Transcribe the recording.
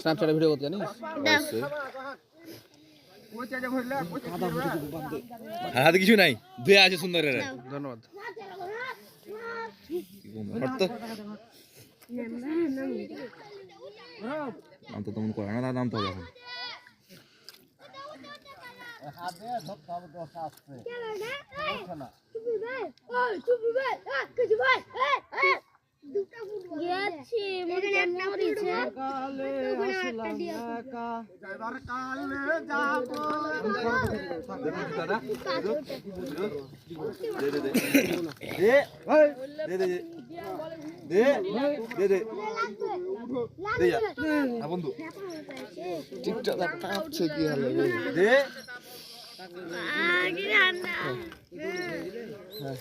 স্ন্যাপচ্যাটে video করতে জানিস? হাতে কিছু নাই। ধুয়ে আছে সুন্দর রে ধন্যবাদ। হট নাম তো তেমন করে না নাম তো মনে যাব বন্ধু টিকটক কাঁপছে কি হলো দে হ্যাঁ